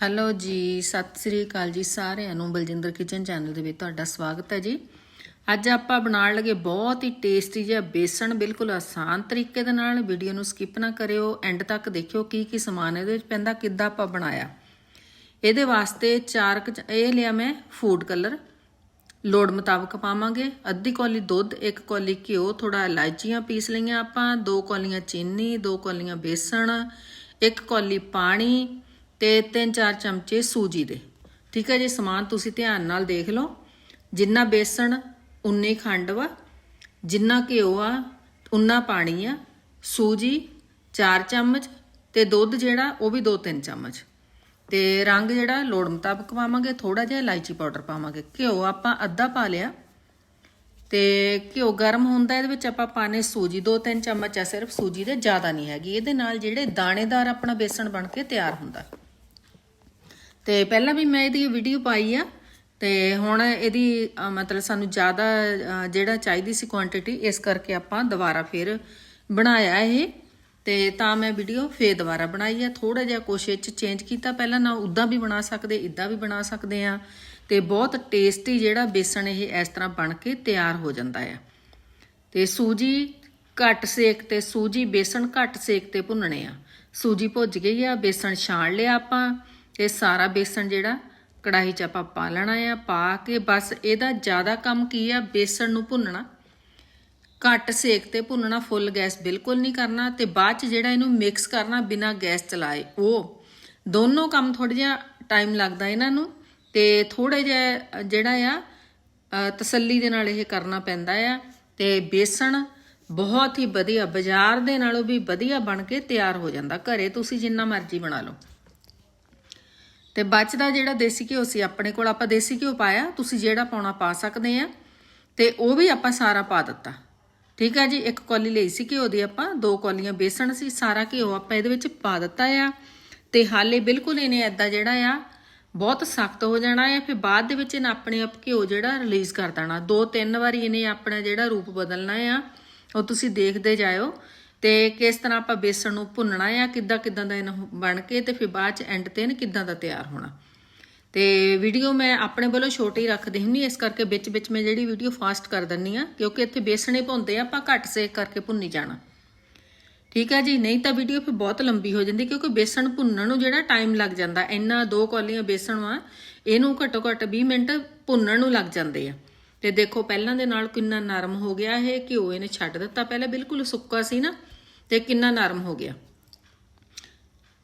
Hello ਜੀ, ਸਤਿ ਸ੍ਰੀ ਅਕਾਲ ਜੀ ਸਾਰਿਆਂ ਨੂੰ ਬਲਜਿੰਦਰ ਕਿਚਨ ਚੈਨਲ ਦੇ ਵਿੱਚ ਤੁਹਾਡਾ ਸਵਾਗਤ ਹੈ ਜੀ। ਅੱਜ ਆਪਾਂ ਬਣਾਉਣ ਲੱਗੇ ਬਹੁਤ ਹੀ ਟੇਸਟੀ ਜਿਹਾ ਬੇਸਣ, ਬਿਲਕੁਲ ਆਸਾਨ ਤਰੀਕੇ ਦੇ ਨਾਲ। ਵੀਡੀਓ ਨੂੰ ਸਕਿਪ ਨਾ ਕਰਿਓ ਐਂਡ ਤੱਕ ਦੇਖਿਓ ਕੀ ਕੀ ਸਮਾਨ ਇਹਦੇ ਵਿੱਚ ਪੈਂਦਾ, ਕਿੱਦਾਂ ਆਪਾਂ ਬਣਾਇਆ। ਇਹਦੇ ਵਾਸਤੇ ਚਾਰ ਕੁ ਇਹ ਲਿਆ ਮੈਂ ਫੂਡ ਕਲਰ ਲੋੜ ਮੁਤਾਬਕ ਪਾਵਾਂਗੇ। ਅੱਧੀ ਕੌਲੀ ਦੁੱਧ, ਇੱਕ ਕੌਲੀ ਘਿਓ ਥੋੜਾ ਇਲਾਇਚੀਆਂ ਪੀਸ ਲਈਆਂ ਆਪਾਂ, ਦੋ ਕੌਲੀਆਂ ਚੀਨੀ, ਦੋ ਕੌਲੀਆਂ ਬੇਸਣ, ਇੱਕ ਕੌਲੀ ਪਾਣੀ ਤੇ ਤਿੰਨ ਚਾਰ ਚਮਚੇ ਸੂਜੀ ਦੇ। ਠੀਕ ਹੈ ਜੀ, ਸਮਾਨ ਤੁਸੀਂ ਧਿਆਨ ਨਾਲ ਦੇਖ ਲਓ। ਜਿੰਨਾ ਬੇਸਣ, ਉਨੀ ਖੰਡ ਵਾ ਜਿੰਨਾ ਘਿਓ ਆ, ਉਨਾ ਪਾਣੀ ਆ, ਸੂਜੀ 4 ਚਮਚ ਤੇ ਦੁੱਧ ਜਿਹੜਾ, ਉਹ ਵੀ 2-3 ਚਮਚ। ਤੇ ਰੰਗ ਜਿਹੜਾ, ਲੋੜ ਮੁਤਾਬਕ ਪਾਵਾਂਗੇ ਥੋੜਾ ਜਿਹਾ ਇਲਾਇਚੀ ਪਾਊਡਰ ਪਾਵਾਂਗੇ। ਘਿਓ ਆਪਾਂ ਅੱਧਾ ਪਾ ਲਿਆ। ਤੇ ਘਿਓ ਗਰਮ ਹੁੰਦਾ ਇਹਦੇ ਵਿੱਚ ਆਪਾਂ ਪਾਣੇ ਸੂਜੀ 2-3 ਚਮਚ ਆ, ਸਿਰਫ ਸੂਜੀ ਦੇ, ਜ਼ਿਆਦਾ ਨਹੀਂ ਹੈਗੀ। ਇਹਦੇ ਨਾਲ ਜਿਹੜੇ ਦਾਣੇਦਾਰ ਆਪਣਾ ਬੇਸਣ ਬਣ ਕੇ ਤਿਆਰ ਹੁੰਦਾ। ਤੇ ਪਹਿਲਾਂ ਵੀ ਮੈਂ ਇਹਦੀ ਵੀਡੀਓ ਪਾਈ ਆ, ਤੇ ਹੁਣ ਇਹਦੀ ਮਤਲਬ ਸਾਨੂੰ ਜ਼ਿਆਦਾ ਜਿਹੜਾ ਚਾਹੀਦੀ ਸੀ ਕੁਆਂਟੀਟੀ ਇਸ ਕਰਕੇ ਆਪਾਂ ਦੁਬਾਰਾ ਫਿਰ ਬਣਾਇਆ ਇਹ। ਤੇ ਤਾਂ ਮੈਂ ਵੀਡੀਓ ਫੇਰ ਦੁਬਾਰਾ ਬਣਾਈ ਆ। ਥੋੜਾ ਜਿਹਾ ਕੋਸ਼ਿਸ਼ ਚ ਚੇਂਜ ਕੀਤਾ ਪਹਿਲਾਂ, ਨਾ ਉਦਾਂ ਵੀ ਬਣਾ ਸਕਦੇ ਇਦਾਂ ਵੀ ਬਣਾ ਸਕਦੇ ਆ। ਤੇ ਬਹੁਤ ਟੇਸਟੀ ਜਿਹੜਾ ਬੇਸਣ ਇਹ ਇਸ ਤਰ੍ਹਾਂ ਬਣ ਕੇ ਤਿਆਰ ਹੋ ਜਾਂਦਾ ਆ। ਤੇ ਸੂਜੀ ਘੱਟ ਸੇਕ ਤੇ ਸੂਜੀ ਬੇਸਣ ਘੱਟ ਸੇਕ ਤੇ ਭੁੰਨਣੇ ਆ। ਸੂਜੀ ਭੁੱਜ ਗਈ ਆ, ਬੇਸਣ ਛਾਣ ਲਿਆ ਆਪਾਂ। ਤੇ ਸਾਰਾ ਬੇਸਣ ਜਿਹੜਾ, ਕੜਾਹੀ 'ਚ ਆਪਾਂ ਪਾ ਲੈਣਾ ਆ, ਪਾ ਕੇ ਬਸ ਇਹਦਾ ਜ਼ਿਆਦਾ ਕੰਮ ਕੀ ਆ, ਬੇਸਣ ਨੂੰ ਭੁੰਨਣਾ। ਘੱਟ ਸੇਕ ਤੇ ਭੁੰਨਣਾ, ਫੁੱਲ ਗੈਸ ਬਿਲਕੁਲ ਨਹੀਂ ਕਰਨਾ ਤੇ ਬਾਅਦ 'ਚ ਜਿਹੜਾ ਇਹਨੂੰ ਮਿਕਸ ਕਰਨਾ ਬਿਨਾ ਗੈਸ ਚਲਾਏ। ਉਹ ਦੋਨੋਂ ਕੰਮ ਥੋੜਾ ਜਿਹਾ ਟਾਈਮ ਲੱਗਦਾ ਇਹਨਾਂ ਨੂੰ ਤੇ ਥੋੜਾ ਜਿਹਾ ਜਿਹੜਾ ਆ ਤਸੱਲੀ ਦੇ ਨਾਲ ਇਹ ਕਰਨਾ ਪੈਂਦਾ ਆ ਤੇ ਬੇਸਣ ਬਹੁਤ ਹੀ ਵਧੀਆ, ਬਾਜ਼ਾਰ ਦੇ ਨਾਲੋਂ ਵੀ ਵਧੀਆ ਬਣ ਕੇ ਤਿਆਰ ਹੋ ਜਾਂਦਾ। ਘਰੇ ਤੁਸੀਂ ਜਿੰਨਾ ਮਰਜ਼ੀ ਬਣਾ ਲਓ। ਤੇ ਬਚਦਾ ਜਿਹੜਾ ਦੇਸੀ ਘਿਓ ਸੀ, ਆਪਣੇ ਕੋਲ ਆਪਾਂ ਦੇਸੀ ਘਿਓ ਪਾਇਆ, ਤੁਸੀਂ ਜਿਹੜਾ ਪਾਉਣਾ ਪਾ ਸਕਦੇ ਆ, ਤੇ ਉਹ ਵੀ ਆਪਾਂ ਸਾਰਾ ਪਾ ਦਿੱਤਾ। ਠੀਕ ਆ ਜੀ, ਇੱਕ ਕੌਲੀ ਲਈ ਸੀ ਘਿਓ ਦੀ ਆਪਾਂ, ਦੋ ਕੌਲੀਆਂ ਬੇਸਣ ਸੀ, ਸਾਰਾ ਘਿਓ ਆਪਾਂ ਇਹਦੇ ਵਿੱਚ ਪਾ ਦਿੱਤਾ ਆ। ਤੇ ਹਾਲੇ ਬਿਲਕੁਲ ਇਹਨੇ ਐਦਾਂ ਜਿਹੜਾ ਆ, ਬਹੁਤ ਸਖਤ ਹੋ ਜਾਣਾ ਹੈ ਫਿਰ ਬਾਅਦ ਦੇ ਵਿੱਚ ਇਹਨੇ ਆਪਣੇ ਆਪ ਘਿਓ ਜਿਹੜਾ ਰਿਲੀਜ਼ ਕਰ ਦੇਣਾ। ਦੋ ਤਿੰਨ ਵਾਰੀ ਇਹਨੇ ਆਪਣਾ ਜਿਹੜਾ ਰੂਪ ਬਦਲਣਾ ਆ, ਉਹ ਤੁਸੀਂ ਦੇਖਦੇ ਜਾਇਓ। ਤੇ ਕਿਸ ਤਰ੍ਹਾਂ ਆਪਾਂ ਬੇਸਣ ਨੂੰ ਭੁੰਨਣਾ ਆ, ਕਿੱਦਾਂ ਕਿੱਦਾਂ ਦਾ ਇਹਨੂੰ ਬਣ ਕੇ ਤੇ ਫਿਰ ਬਾਅਦ ਚ ਐਂਡ ਤੇ ਇਹਨੇ ਕਿੱਦਾਂ ਦਾ ਤਿਆਰ ਹੋਣਾ। ਤੇ ਵੀਡੀਓ ਮੈਂ ਆਪਣੇ ਵੱਲੋਂ ਛੋਟੀ ਰੱਖਦੀ ਹੁੰਨੀ ਇਸ ਕਰਕੇ ਵਿੱਚ ਵਿੱਚ ਮੈਂ ਜਿਹੜੀ ਵੀਡੀਓ ਫਾਸਟ ਕਰ ਦਿੰਨੀ ਆ, ਕਿਉਂਕਿ ਇੱਥੇ ਬੇਸਣੇ ਭੁੰਨਦੇ ਆ, ਆਪਾਂ ਘੱਟ ਸੇਕ ਕਰਕੇ ਭੁੰਨੀ ਜਾਣਾ। ਠੀਕ ਹੈ ਜੀ? ਨਹੀਂ ਤਾਂ ਵੀਡੀਓ ਫਿਰ ਬਹੁਤ ਲੰਬੀ ਹੋ ਜਾਂਦੀ, ਕਿਉਂਕਿ ਬੇਸਣ ਭੁੰਨਣ ਨੂੰ ਜਿਹੜਾ ਟਾਈਮ ਲੱਗ ਜਾਂਦਾ, ਇੰਨਾ ਦੋ ਕੌਲੀਆਂ ਬੇਸਣ ਵਾ, ਇਹਨੂੰ ਘੱਟੋ ਘੱਟ 20 ਮਿੰਟ ਭੁੰਨਣ ਨੂੰ ਲੱਗ ਜਾਂਦੇ ਆ। ਤੇ ਦੇਖੋ, ਪਹਿਲਾਂ ਦੇ ਨਾਲ ਕਿੰਨਾ ਨਰਮ ਹੋ ਗਿਆ ਇਹ, ਘਿਓ ਇਹਨੇ ਛੱਡ ਦਿੱਤਾ। ਪਹਿਲਾਂ ਬਿਲਕੁਲ ਸੁੱਕਾ ਸੀ ਨਾ ਤੇ ਕਿੰਨਾ ਨਰਮ ਹੋ ਗਿਆ।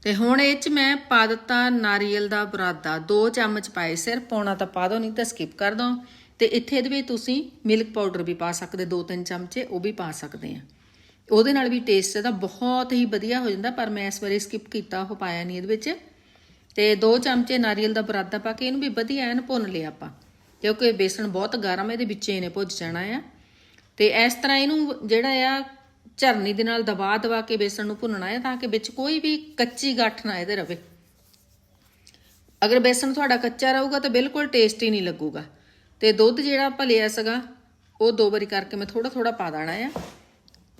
ਤੇ ਹੁਣ ਇਹ ਚ ਮੈਂ ਪਾ ਦਿੱਤਾ ਨਾਰੀਅਲ ਦਾ ਬਰਾਦਾ। 2 ਚਮਚ ਪਾਏ ਸਿਰ ਪਾਉਣਾ ਤਾਂ ਪਾ ਦੋ, ਨਹੀਂ ਤਾਂ ਸਕਿਪ ਕਰ ਦੋ। ਤੇ ਇੱਥੇ ਇਹਦੇ ਵਿੱਚ ਤੁਸੀਂ ਮਿਲਕ ਪਾਊਡਰ ਵੀ ਪਾ ਸਕਦੇ 2-3 ਚਮਚੇ ਉਹ ਵੀ ਪਾ ਸਕਦੇ ਆ। ਉਹਦੇ ਨਾਲ ਵੀ ਟੇਸਟ ਇਹਦਾ ਬਹੁਤ ਹੀ ਵਧੀਆ ਹੋ ਜਾਂਦਾ, ਪਰ ਮੈਂ ਇਸ ਵਾਰੀ ਸਕਿਪ ਕੀਤਾ, ਉਹ ਪਾਇਆ ਨਹੀਂ ਇਹਦੇ ਵਿੱਚ। ਤੇ 2 ਚਮਚੇ ਨਾਰੀਅਲ ਦਾ ਬਰਾਦਾ ਪਾ ਕੇ ਇਹਨੂੰ ਵੀ ਵਧੀਆ ਐਨ ਭੁੰਨ ਲਿਆ ਆਪਾਂ। ਕਿਉਂਕਿ ਬੇਸਣ ਬਹੁਤ ਗਰਮ ਹੈ ਇਹਦੇ ਵਿੱਚ ਇਹਨੇ ਭੁੱਜ ਜਾਣਾ ਆ। ਤੇ ਇਸ ਤਰ੍ਹਾਂ ਇਹਨੂੰ ਜਿਹੜਾ ਆ ਝਰਨੀ ਦੇ ਨਾਲ ਦਬਾ ਦਬਾ ਕੇ ਬੇਸਣ ਨੂੰ ਭੁੰਨਣਾ ਹੈ ਤਾਂ ਕਿ ਵਿੱਚ ਕੋਈ ਵੀ ਕੱਚੀ ਗੱਠ ਨਾ ਇਹਦੇ ਰਵੇ। ਅਗਰ ਬੇਸਣ ਤੁਹਾਡਾ ਕੱਚਾ ਰਹੂਗਾ ਤਾਂ ਬਿਲਕੁਲ ਟੇਸਟੀ ਨਹੀਂ ਲੱਗੂਗਾ। ਤੇ ਦੁੱਧ ਜਿਹੜਾ ਆਪਾਂ ਲਿਆ ਸੀਗਾ, ਉਹ ਦੋ ਵਾਰੀ ਕਰਕੇ ਮੈਂ ਥੋੜਾ ਥੋੜਾ ਪਾ ਦੇਣਾ ਆ।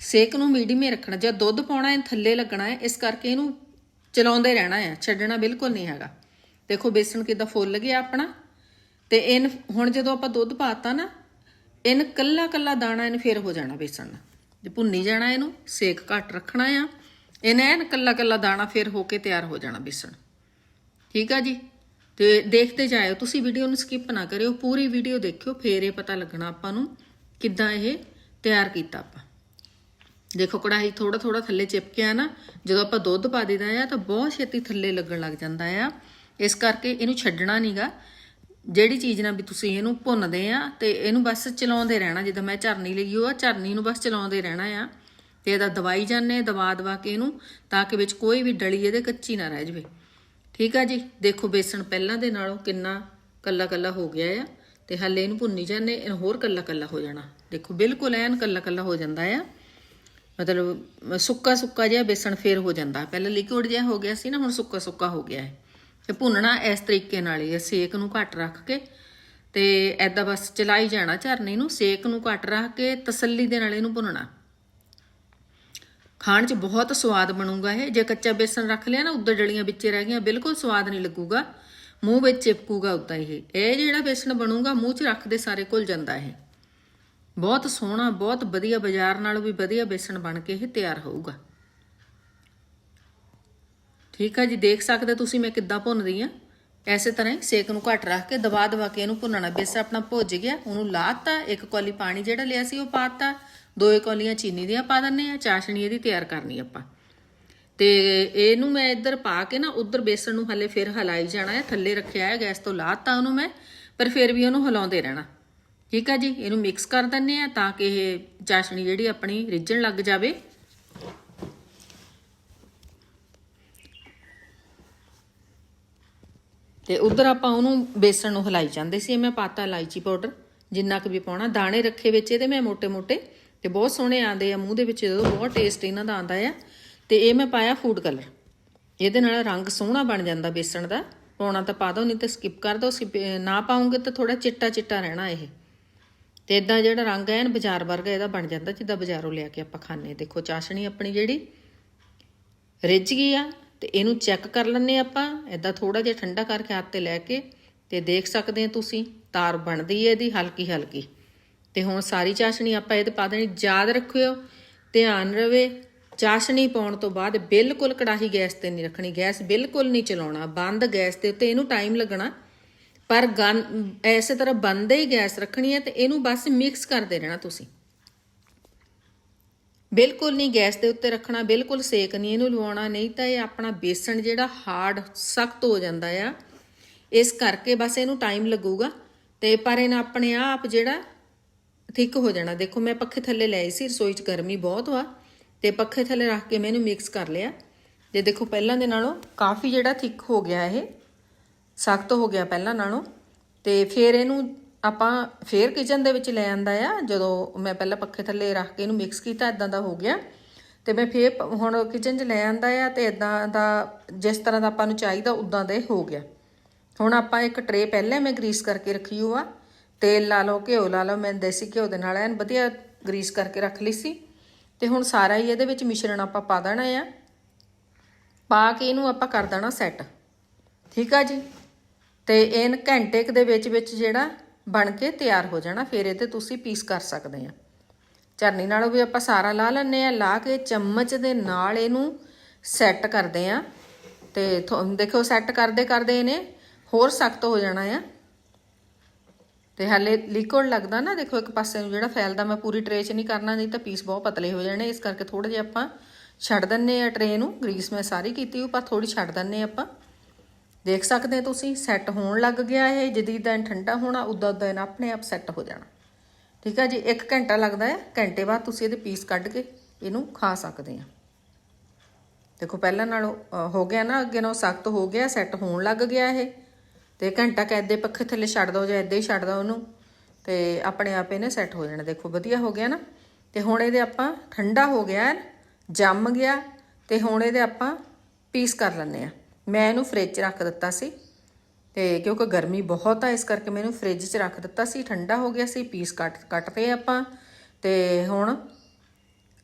ਸੇਕ ਨੂੰ ਮੀਡੀਅਮ ਹੀ ਰੱਖਣਾ ਜਦ ਦੁੱਧ ਪਾਉਣਾ ਹੈ, ਥੱਲੇ ਲੱਗਣਾ ਹੈ, ਇਸ ਕਰਕੇ ਇਹਨੂੰ ਚਲਾਉਂਦੇ ਰਹਿਣਾ ਹੈ ਛੱਡਣਾ ਬਿਲਕੁਲ ਨਹੀਂ ਹੈਗਾ। ਦੇਖੋ ਬੇਸਣ ਕਿਦਾਂ ਫੁੱਲ ਗਿਆ ਆਪਣਾ। ਤੇ ਇਹਨ, ਹੁਣ ਜਦੋਂ ਆਪਾਂ ਦੁੱਧ ਪਾਤਾ ਨਾ, ਇਹਨ ਕੱਲਾ ਕੱਲਾ ਦਾਣਾ ਇਹਨ ਫੇਰ ਹੋ ਜਾਣਾ ਬੇਸਣ ਦਾ ਜੇ ਭੁੰਨੀ ਜਾਣਾ ਇਹਨੂੰ, ਸੇਕ ਘੱਟ ਰੱਖਣਾ ਆ। ਇਹਨੇ ਐਨ ਕੱਲਾ ਕੱਲਾ ਦਾਣਾ ਫੇਰ ਹੋ ਕੇ ਤਿਆਰ ਹੋ ਜਾਣਾ ਬੇਸਣ। ਠੀਕ ਆ ਜੀ? ਤੇ ਦੇਖਦੇ ਜਾਇਓ, ਤੁਸੀਂ ਵੀਡੀਓ ਨੂੰ ਸਕਿਪ ਨਾ ਕਰਿਓ, ਪੂਰੀ ਵੀਡੀਓ ਦੇਖਿਓ, ਫੇਰ ਇਹ ਪਤਾ ਲੱਗਣਾ ਆਪਾਂ ਨੂੰ ਕਿੱਦਾਂ ਇਹ ਤਿਆਰ ਕੀਤਾ ਆਪਾਂ। ਦੇਖੋ ਕੜਾਹੀ ਥੋੜਾ ਥੋੜਾ ਥੱਲੇ ਚਿਪਕਿਆ ਨਾ, ਜਦੋਂ ਆਪਾਂ ਦੁੱਧ ਪਾ ਦਿੰਦਾ ਆ ਤਾਂ ਬਹੁਤ ਛੇਤੀ ਥੱਲੇ ਲੱਗਣ ਲੱਗ ਜਾਂਦਾ ਆ। ਇਸ ਕਰਕੇ ਇਹਨੂੰ ਛੱਡਣਾ ਨਹੀਂਗਾ ਜਿਹੜੀ ਚੀਜ਼ ਨਾਲ ਵੀ ਤੁਸੀਂ ਇਹਨੂੰ ਭੁੰਨਦੇ ਆ ਤੇ ਇਹਨੂੰ ਬਸ ਚਲਾਉਂਦੇ ਰਹਿਣਾ, ਜਿੱਦਾਂ ਮੈਂ ਝਰਨੀ ਲਈ ਉਹ ਆ, ਝਰਨੀ ਨੂੰ ਬਸ ਚਲਾਉਂਦੇ ਰਹਿਣਾ ਆ ਤੇ ਇਹਦਾ ਦਵਾਈ ਜਾਂਦੇ ਦਵਾ ਦਵਾ ਕੇ ਇਹਨੂੰ ਤਾਂ ਕਿ ਵਿੱਚ ਕੋਈ ਵੀ ਡਲੀ ਇਹਦੇ ਕੱਚੀ ਨਾ ਰਹਿ ਜਾਵੇ। ਠੀਕ ਆ ਜੀ? ਦੇਖੋ ਬੇਸਣ ਪਹਿਲਾਂ ਦੇ ਨਾਲੋਂ ਕਿੰਨਾ ਕੱਲਾ ਕੱਲਾ ਹੋ ਗਿਆ ਆ ਤੇ ਹੱਲੇ ਇਹਨੂੰ ਭੁੰਨੀ ਜਾਂਦੇ ਇਹਨੂੰ ਹੋਰ ਕੱਲਾ ਕੱਲਾ ਹੋ ਜਾਣਾ। ਦੇਖੋ ਬਿਲਕੁਲ ਐਨ ਕੱਲਾ ਕੱਲਾ ਹੋ ਜਾਂਦਾ ਆ। ਮਤਲਬ ਸੁੱਕਾ ਸੁੱਕਾ ਜਿਹਾ ਬੇਸਣ ਫੇਰ ਹੋ ਜਾਂਦਾ। ਪਹਿਲਾਂ ਲਿਕੁਇਡ ਜਿਹਾ ਹੋ ਗਿਆ ਸੀ ਨਾ, ਹੁਣ ਸੁੱਕਾ ਸੁੱਕਾ ਹੋ ਗਿਆ ਹੈ। ਤੇ ਭੁੰਨਣਾ ਇਸ ਤਰੀਕੇ ਨਾਲ ਹੀ। ਹੈ ਸੇਕ ਨੂੰ ਘੱਟ ਰੱਖ ਕੇ ਤੇ ਐਦਾਂ ਬਸ ਚਲਾਈ ਜਾਣਾ ਝਰਨੇ ਨੂੰ, ਸੇਕ ਨੂੰ ਘੱਟ ਰੱਖ ਕੇ ਤਸੱਲੀ ਦੇ ਨਾਲ ਇਹਨੂੰ ਭੁੰਨਣਾ। ਖਾਣ 'ਚ ਬਹੁਤ ਸਵਾਦ ਬਣੂਗਾ ਇਹ। ਜੇ ਕੱਚਾ ਬੇਸਣ ਰੱਖ ਲਿਆ ਨਾ ਉੱਧਰ ਡਲੀਆਂ ਵਿੱਚੇ ਰਹਿ ਗਈਆਂ, ਬਿਲਕੁਲ ਸਵਾਦ ਨਹੀਂ ਲੱਗੂਗਾ। ਮੂੰਹ ਵਿੱਚ ਚਿਪਕੂਗਾ ਉਦਾਂ ਇਹ। ਇਹ ਜਿਹੜਾ ਬੇਸਣ ਬਣੂਗਾ, ਮੂੰਹ 'ਚ ਰੱਖਦੇ ਸਾਰੇ ਘੁਲ ਜਾਂਦਾ ਇਹ। ਬਹੁਤ ਸੋਹਣਾ, ਬਹੁਤ ਵਧੀਆ ਬਾਜ਼ਾਰ ਨਾਲੋਂ ਵੀ ਵਧੀਆ ਬੇਸਣ ਬਣ ਕੇ ਇਹ ਤਿਆਰ ਹੋਊਗਾ। ਠੀਕ ਆ ਜੀ, ਦੇਖ ਸਕਦੇ ਤੁਸੀਂ ਮੈਂ ਕਿੱਦਾਂ ਭੁੰਨਦੀ ਆ। ਐਸੇ ਤਰ੍ਹਾਂ ਹੀ ਸੇਕ ਨੂੰ ਘੱਟ ਰੱਖ ਕੇ ਦਬਾ ਦਬਾ ਕੇ ਇਹਨੂੰ ਭੁੰਨਣਾ। ਬੇਸਣ ਆਪਣਾ ਭੁੱਜ ਗਿਆ, ਉਹਨੂੰ ਲਾਤਾ, ਇੱਕ ਕੌਲੀ ਪਾਣੀ ਜਿਹੜਾ ਲਿਆ ਸੀ ਉਹ ਪਾਤਾ, ਦੋ ਕੌਲੀਆਂ ਚੀਨੀ ਦੀਆਂ ਪਾ ਦਿੰਨੇ ਆ, ਚਾਸ਼ਣੀ ਇਹਦੀ ਤਿਆਰ ਕਰਨੀ ਆਪਾਂ। ਤੇ ਇਹਨੂੰ ਮੈਂ ਇੱਧਰ ਪਾ ਕੇ ਨਾ, ਉੱਧਰ ਬੇਸਣ ਨੂੰ ਹਲੇ ਫਿਰ ਹਲਾਈ ਜਾਣਾ ਹੈ ਥੱਲੇ ਰੱਖਿਆ ਹੈ ਗੈਸ ਤੋਂ ਲਾਤਾ ਉਹਨੂੰ ਮੈਂ, ਪਰ ਫਿਰ ਵੀ ਉਹਨੂੰ ਹਿਲਾਉਂਦੇ ਰਹਿਣਾ। ਠੀਕ ਆ ਜੀ, ਇਹਨੂੰ ਮਿਕਸ ਕਰ ਦਿੰਨੇ ਆ ਤਾਂ ਕਿ ਇਹ ਚਾਸ਼ਣੀ ਜਿਹੜੀ ਆਪਣੀ ਰਿੱਝਣ ਲੱਗ ਜਾਵੇ। ਤੇ ਉਧਰ ਆਪਾਂ ਉਹਨੂੰ ਬੇਸਣ ਨੂੰ ਹਲਾਈ ਜਾਂਦੇ ਸੀ, ਮੈਂ ਪਾਤਾ ਇਲਾਇਚੀ ਪਾਊਡਰ, ਜਿੰਨਾ ਕੁ ਵੀ ਪਾਉਣਾ, ਦਾਣੇ ਰੱਖੇ ਵਿੱਚ ਇਹਦੇ ਮੈਂ ਮੋٹੇ-ਮੋਟੇ ਤੇ ਬਹੁਤ ਸੋਹਣੇ ਆਂਦੇ ਆ, ਮੂੰਹ ਦੇ ਵਿੱਚ ਜਦੋਂ ਬਹੁਤ ਟੇਸਟ ਇਹਨਾਂ ਦਾ ਆਂਦਾ ਆ, ਤੇ ਇਹ ਮੈਂ ਪਾਇਆ ਫੂਡ ਕਲਰ ਇਹਦੇ ਨਾਲ ਰੰਗ ਸੋਹਣਾ ਬਣ ਜਾਂਦਾ ਬੇਸਣ ਦਾ, ਪਾਉਣਾ ਤਾਂ ਪਾ ਦਿਓ ਨਹੀਂ ਤਾਂ ਸਕਿਪ ਕਰ ਦਿਓ ਨਾ ਪਾਉਂਗੇ ਤਾਂ ਥੋੜਾ ਚਿੱਟਾ ਚਿੱਟਾ ਰਹਿਣਾ ਇਹ। ਤੇ ਇਦਾਂ ਜਿਹੜਾ ਰੰਗ ਹੈ ਨਾ ਬਾਜ਼ਾਰ ਵਰਗਾ ਇਹਦਾ ਬਣ ਜਾਂਦਾ, ਜਿੱਦਾਂ ਬਾਜ਼ਾਰੋਂ ਲਿਆ ਕੇ ਆਪਾਂ ਖਾਣੇ ਦੇਖੋ, ਚਾਸ਼ਣੀ ਆਪਣੀ ਜਿਹੜੀ ਰਿੱਝ ਗਈ ਆ ਤੇ ਇਹਨੂੰ ਚੈੱਕ ਕਰ ਲੈਣੇ ਆਪਾਂ ਇਦਾਂ ਥੋੜਾ ਜਿਹਾ ਠੰਡਾ ਕਰਕੇ ਹੱਥ ਤੇ ਲੈ ਕੇ ਤੇ ਦੇਖ ਸਕਦੇ ਆ ਤੁਸੀਂ, ਤਾਰ ਬਣਦੀ ਹੈ ਇਹਦੀ ਹਲਕੀ ਹਲਕੀ ਤੇ ਹੁਣ ਸਾਰੀ ਚਾਸ਼ਣੀ ਆਪਾਂ ਇਹਦੇ ਪਾ ਦੇਣੀ, ਯਾਦ ਰੱਖਿਓ, ਧਿਆਨ ਰਵੇ, ਚਾਸ਼ਣੀ ਪਾਉਣ ਤੋਂ ਬਾਅਦ ਬਿਲਕੁਲ ਕੜਾਹੀ ਗੈਸ ਤੇ ਨਹੀਂ ਰੱਖਣੀ, ਗੈਸ ਬਿਲਕੁਲ ਨਹੀਂ ਚਲਾਉਣਾ, ਬੰਦ ਗੈਸ ਦੇ ਉੱਤੇ ਇਹਨੂੰ ਟਾਈਮ ਲੱਗਣਾ। ਪਰ ਗਨ ਐਸੇ ਤਰ੍ਹਾਂ ਬੰਦ ਹੀ ਗੈਸ ਰੱਖਣੀ ਹੈ ਤੇ ਇਹਨੂੰ ਬਸ ਮਿਕਸ ਕਰਦੇ ਰਹਿਣਾ ਤੁਸੀਂ। ਬਿਲਕੁਲ ਨਹੀਂ ਗੈਸ ਦੇ ਉੱਤੇ ਰੱਖਣਾ, ਬਿਲਕੁਲ ਸੇਕ ਨਹੀਂ ਇਹਨੂੰ ਲਵਾਉਣਾ, ਨਹੀਂ ਤਾਂ ਇਹ ਆਪਣਾ ਬੇਸਣ ਜਿਹੜਾ ਹਾਰਡ ਸਖਤ ਹੋ ਜਾਂਦਾ ਆ। ਇਸ ਕਰਕੇ ਬਸ ਇਹਨੂੰ ਟਾਈਮ ਲੱਗੂਗਾ ਤੇ ਪਰ ਇਹਨਾਂ ਆਪਣੇ ਆਪ ਜਿਹੜਾ ਥਿੱਕ ਹੋ ਜਾਣਾ। ਦੇਖੋ, ਮੈਂ ਪੱਖੇ ਥੱਲੇ ਲਿਆਈ ਸੀ, ਰਸੋਈ 'ਚ ਗਰਮੀ ਬਹੁਤ ਵਾ ਤੇ ਪੱਖੇ ਥੱਲੇ ਰੱਖ ਕੇ ਮੈਂ ਇਹਨੂੰ ਮਿਕਸ ਕਰ ਲਿਆ। ਤੇ ਦੇਖੋ, ਪਹਿਲਾਂ ਦੇ ਨਾਲੋਂ ਕਾਫੀ ਜਿਹੜਾ ਥਿੱਕ ਹੋ ਗਿਆ ਇਹ, ਸਖਤ ਹੋ ਗਿਆ ਪਹਿਲਾਂ ਨਾਲੋਂ ਤੇ ਫਿਰ ਇਹਨੂੰ ਆਪਾਂ ਫੇਰ ਕਿਚਨ ਦੇ ਵਿੱਚ ਲੈ ਆਂਦਾ ਆ, ਜਦੋਂ ਮੈਂ ਪਹਿਲਾਂ ਪੱਖੇ ਥੱਲੇ ਰੱਖ ਕੇ ਇਹਨੂੰ ਮਿਕਸ ਕੀਤਾ ਇਦਾਂ ਦਾ ਹੋ ਗਿਆ। ਤੇ ਮੈਂ ਫੇਰ ਪ- ਹੁਣ ਕਿਚਨ 'ਚ ਲੈ ਆਂਦਾ ਆ ਤੇ ਇਦਾਂ ਦਾ, ਜਿਸ ਤਰ੍ਹਾਂ ਦਾ ਆਪਾਂ ਨੂੰ ਚਾਹੀਦਾ ਉਦਾਂ ਦਾ ਹੋ ਗਿਆ। ਹੁਣ ਆਪਾਂ ਇੱਕ ਟਰੇ ਪਹਿਲਾਂ ਮੈਂ ਗਰੀਸ ਕਰਕੇ ਰੱਖੀ ਹੋਆ, ਤੇਲ ਲਾ ਲਓ, ਘਿਓ ਲਾ ਲਓ, ਮੈਂ ਦੇਸੀ ਘਿਓ ਦੇ ਨਾਲ ਐਨ ਵਧੀਆ ਗਰੀਸ ਕਰਕੇ ਰੱਖ ਲਈ ਸੀ। ਤੇ ਹੁਣ ਸਾਰਾ ਹੀ ਇਹਦੇ ਵਿੱਚ ਮਿਸ਼ਰਣ ਆਪਾਂ ਪਾ ਦੇਣਾ ਆ। ਪਾ ਕੇ ਇਹਨੂੰ ਆਪਾਂ ਕਰ ਦੇਣਾ ਸੈੱਟ ਠੀਕ ਆ ਜੀ? ਤੇ ਇਹਨ ਘੰਟੇ ਕੁ ਦੇ ਵਿੱਚ ਵਿੱਚ ਜਿਹੜਾ ਬਣ ਕੇ ਤਿਆਰ ਹੋ ਜਾਣਾ, ਫਿਰ ਇਹ ਤੇ ਤੁਸੀਂ ਪੀਸ ਕਰ ਸਕਦੇ ਆ। ਚਰਨੀ ਨਾਲੋਂ ਵੀ ਆਪਾਂ ਸਾਰਾ ਲਾ ਲੈਂਦੇ ਆ, ਲਾ ਕੇ ਚਮਚ ਦੇ ਨਾਲ ਇਹਨੂੰ ਸੈੱਟ ਕਰਦੇ ਆ। ਤੇ ਥੋ- ਦੇਖੋ ਸੈੱਟ ਕਰਦੇ ਕਰਦੇ ਇਹਨੇ ਹੋਰ ਸਖਤ ਹੋ ਜਾਣਾ ਆ। ਤੇ ਹਾਲੇ ਲਿਕੁਇਡ ਲੱਗਦਾ ਨਾ, ਦੇਖੋ ਇੱਕ ਪਾਸੇ ਨੂੰ ਜਿਹੜਾ ਫੈਲਦਾ, ਮੈਂ ਪੂਰੀ ਟਰੇ 'ਚ ਨਹੀਂ ਕਰਨਾ, ਨਹੀਂ ਤਾਂ ਪੀਸ ਬਹੁਤ ਪਤਲੇ ਹੋ ਜਾਣੇ, ਇਸ ਕਰਕੇ ਥੋੜੇ ਜਿਹਾ ਆਪਾਂ ਛੱਡ ਦਿੰਨੇ ਆ ਟਰੇ ਨੂੰ। ਗਰੀਸ ਮੈਂ ਸਾਰੀ ਕੀਤੀ, ਉਹ ਪਰ ਥੋੜੀ ਛੱਡ ਦਿੰਨੇ ਆ ਆਪਾਂ। ਦੇਖ ਸਕਦੇ ਹੋ ਤੁਸੀਂ ਸੈੱਟ ਹੋਣ ਲੱਗ ਗਿਆ ਇਹ ਜਦੀਦਾਂ ਠੰਡਾ ਹੋਣਾ, ਉਦਾਂ ਉਦਾਂ ਇਹਨਾਂ ਆਪਣੇ ਆਪ ਸੈੱਟ ਹੋ ਜਾਣਾ। ਠੀਕ ਆ ਜੀ 1 ਘੰਟਾ ਲੱਗਦਾ ਹੈ, ਘੰਟੇ ਬਾਅਦ ਤੁਸੀਂ ਇਹਦੇ ਪੀਸ ਕੱਢ ਕੇ ਇਹਨੂੰ ਖਾ ਸਕਦੇ ਆ। ਦੇਖੋ, ਪਹਿਲਾਂ ਨਾਲੋਂ ਹੋ ਗਿਆ ਨਾ, ਅੱਗੇ ਨਾਲੋਂ ਸਖਤ ਹੋ ਗਿਆ ਸੈੱਟ ਹੋਣ ਲੱਗ ਗਿਆ ਇਹ। ਤੇ ਘੰਟਾ ਕੈਦੇ ਪੱਖੇ ਥੱਲੇ ਛੱਡ ਦੋ ਜਾਂ ਏਦਾਂ ਹੀ ਛੱਡ ਦੋ ਉਹਨੂੰ। ਤੇ ਆਪਣੇ ਆਪ ਇਹਨੇ ਸੈੱਟ ਹੋ ਜਾਣਾ। ਦੇਖੋ, ਵਧੀਆ ਹੋ ਗਿਆ ਨਾ। ਤੇ ਹੁਣ ਇਹਦੇ ਆਪਾਂ ਠੰਡਾ ਹੋ ਗਿਆ, ਜੰਮ ਗਿਆ, ਤੇ ਹੁਣ ਇਹਦੇ ਆਪਾਂ ਪੀਸ ਕਰ ਲੈਂਦੇ ਆ। ਮੈਂ ਇਹਨੂੰ ਫ੍ਰਿਜ 'ਚ ਰੱਖ ਦਿੱਤਾ ਸੀ। ਤੇ ਕਿਉਂਕਿ ਗਰਮੀ ਬਹੁਤ ਆ, ਇਸ ਕਰਕੇ ਮੈਂ ਇਹਨੂੰ ਫ੍ਰਿਜ 'ਚ ਰੱਖ ਦਿੱਤਾ ਸੀ। ਠੰਡਾ ਹੋ ਗਿਆ ਸੀ ਪੀਸ ਕੱਟ ਕੱਟਦੇ ਆਪਾਂ। ਤੇ ਹੁਣ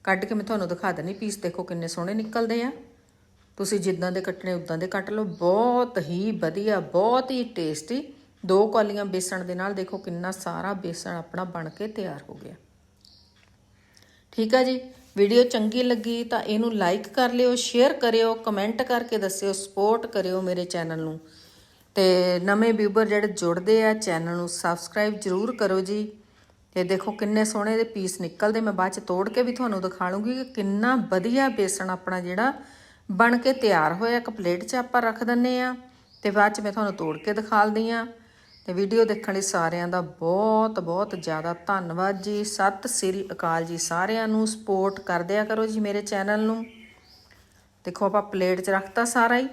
ਕੱਢ ਕੇ ਮੈਂ ਤੁਹਾਨੂੰ ਦਿਖਾ ਦਿੰਨੀ ਪੀਸ ਦੇਖੋ ਕਿੰਨੇ ਸੋਹਣੇ ਨਿਕਲਦੇ ਆ। ਤੁਸੀਂ ਜਿੱਦਾਂ ਦੇ ਕੱਟਣੇ, ਉਦਾਂ ਦੇ ਕੱਟ ਲਓ। ਬਹੁਤ ਹੀ ਵਧੀਆ, ਬਹੁਤ ਹੀ ਟੇਸਟੀ ਦੋ ਕੌਲੀਆਂ ਬੇਸਣ ਦੇ ਨਾਲ ਦੇਖੋ ਕਿੰਨਾ ਸਾਰਾ ਬੇਸਣ ਆਪਣਾ ਬਣ ਕੇ ਤਿਆਰ ਹੋ ਗਿਆ। ਠੀਕ ਆ ਜੀ? ਵੀਡੀਓ ਚੰਗੀ ਲੱਗੀ ਤਾਂ ਇਹਨੂੰ ਲਾਈਕ ਕਰ ਲਿਓ ਸ਼ੇਅਰ ਕਰਿਓ ਕਮੈਂਟ ਕਰਕੇ ਦੱਸਿਓ ਸਪੋਰਟ ਕਰਿਓ ਮੇਰੇ ਚੈਨਲ ਨੂੰ। ਤੇ ਨਵੇਂ ਵਿਊਅਰ ਜਿਹੜੇ ਜੁੜਦੇ ਆ ਚੈਨਲ ਨੂੰ ਸਬਸਕ੍ਰਾਈਬ ਜਰੂਰ ਕਰੋ ਜੀ। ਤੇ ਦੇਖੋ ਕਿੰਨੇ ਸੋਹਣੇ ਦੇ ਪੀਸ ਨਿਕਲਦੇ, ਮੈਂ ਬਾਅਦ ਚ ਤੋੜ ਕੇ ਵੀ ਤੁਹਾਨੂੰ ਦਿਖਾ ਲੂੰਗੀ ਕਿ ਕਿੰਨਾ ਵਧੀਆ ਬੇਸਣ ਆਪਣਾ ਜਿਹੜਾ ਬਣ ਕੇ ਤਿਆਰ ਹੋਇਆ। ਇੱਕ ਪਲੇਟ 'ਚ ਆਪਾਂ ਰੱਖ ਦਿੰਨੇ ਆ ਤੇ ਬਾਅਦ ਚ ਮੈਂ ਤੁਹਾਨੂੰ ਤੋੜ ਕੇ ਦਿਖਾਲਦੀ ਆ। ਤੇ ਵੀਡੀਓ ਦੇਖਣ ਲਈ ਸਾਰਿਆਂ ਦਾ ਬਹੁਤ ਬਹੁਤ ਜ਼ਿਆਦਾ ਧੰਨਵਾਦ ਜੀ। ਸਤਿ ਸ੍ਰੀ ਅਕਾਲ ਜੀ ਸਾਰਿਆਂ ਨੂੰ। ਸਪੋਰਟ ਕਰਦਿਆ ਕਰੋ ਜੀ ਮੇਰੇ ਚੈਨਲ ਨੂੰ। ਦੇਖੋ ਆਪਾਂ ਪਲੇਟ 'ਚ ਰੱਖਤਾ ਸਾਰਾ ਹੀ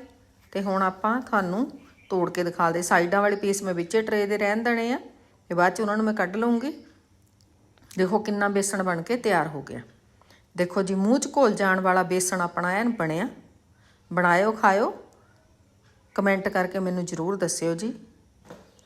ਤੇ ਹੁਣ ਆਪਾਂ ਤੁਹਾਨੂੰ ਤੋੜ ਕੇ ਦਿਖਾ ਦੇ। ਸਾਈਡਾਂ ਵਾਲੇ ਪੀਸ ਮੈਂ ਵਿੱਚੇ ਟਰੇ ਦੇ ਰਹਿਣ ਦੇਣੇ ਆ ਤੇ ਬਾਅਦ 'ਚ ਉਹਨਾਂ ਨੂੰ ਮੈਂ ਕੱਢ ਲਵਾਂਗੀ ਦੇਖੋ ਕਿੰਨਾ ਬੇਸਣ ਬਣ ਕੇ ਤਿਆਰ ਹੋ ਗਿਆ। ਦੇਖੋ ਜੀ ਮੂੰਹ 'ਚ ਘੋਲ ਜਾਣ ਵਾਲਾ ਬੇਸਣ ਆਪਣਾ ਐਨ ਬਣਿਆ। ਬਣਾਇਓ, ਖਾਇਓ। ਕਮੈਂਟ ਕਰਕੇ ਮੈਨੂੰ ਜ਼ਰੂਰ ਦੱਸਿਓ ਜੀ।